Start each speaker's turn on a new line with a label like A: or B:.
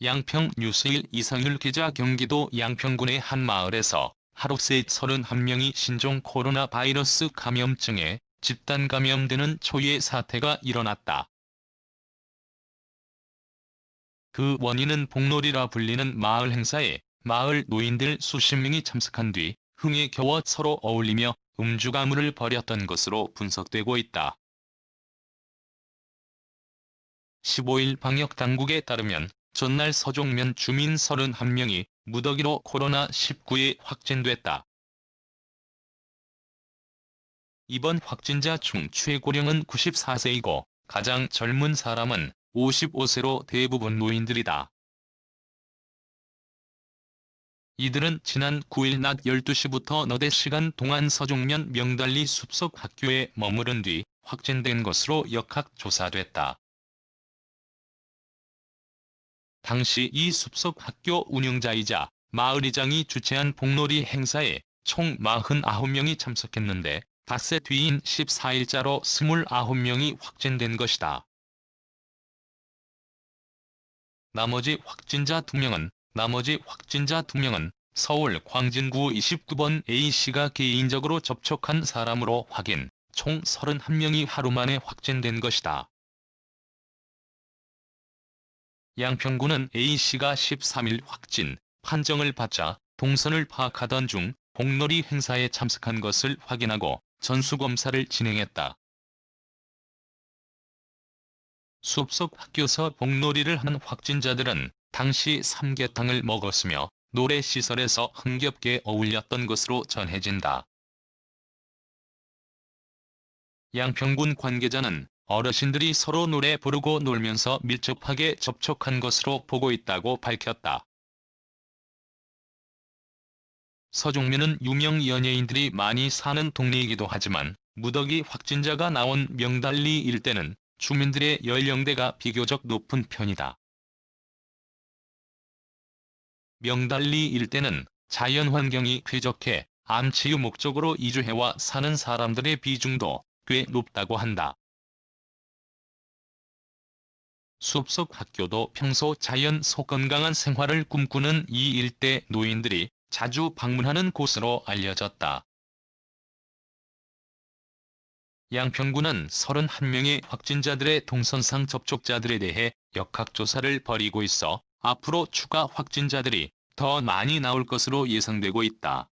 A: 양평 뉴스일 이상율 기자 경기도 양평군의 한 마을에서 하루 새 31명이 신종 코로나 바이러스 감염증에 집단 감염되는 초유의 사태가 일어났다. 그 원인은 복놀이라 불리는 마을 행사에 마을 노인들 수십 명이 참석한 뒤 흥에 겨워 서로 어울리며 음주 가물을 벌였던 것으로 분석되고 있다. 15일 방역 당국에 따르면 전날 서종면 주민 31명이 무더기로 코로나19에 확진됐다. 이번 확진자 중 최고령은 94세이고 가장 젊은 사람은 55세로 대부분 노인들이다. 이들은 지난 9일 낮 12시부터 너댓 시간 동안 서종면 명달리 숲속 학교에 머무른 뒤 확진된 것으로 역학 조사됐다. 당시 이 숲속 학교 운영자이자 마을이장이 주최한 복놀이 행사에 총 49명이 참석했는데 닷새 뒤인 14일자로 29명이 확진된 것이다. 나머지 확진자 2명은 나머지 확진자 2명은 서울 광진구 29번 A씨가 개인적으로 접촉한 사람으로 확인, 총 31명이 하루 만에 확진된 것이다. 양평구는 A씨가 13일 확진 판정을 받자 동선을 파악하던 중 복놀이 행사에 참석한 것을 확인하고 전수검사를 진행했다. 숲속 학교서 복놀이를 한 확진자들은 당시 삼계탕을 먹었으며 노래시설에서 흥겹게 어울렸던 것으로 전해진다. 양평군 관계자는 어르신들이 서로 노래 부르고 놀면서 밀접하게 접촉한 것으로 보고 있다고 밝혔다. 서종면은 유명 연예인들이 많이 사는 동네이기도 하지만 무더기 확진자가 나온 명달리 일대는 주민들의 연령대가 비교적 높은 편이다. 명달리 일대는 자연환경이 쾌적해 암치유 목적으로 이주해와 사는 사람들의 비중도 꽤 높다고 한다. 숲속 학교도 평소 자연 속 건강한 생활을 꿈꾸는 이 일대 노인들이 자주 방문하는 곳으로 알려졌다. 양평구는 31명의 확진자들의 동선상 접촉자들에 대해 역학조사를 벌이고 있어 앞으로 추가 확진자들이 더 많이 나올 것으로 예상되고 있다.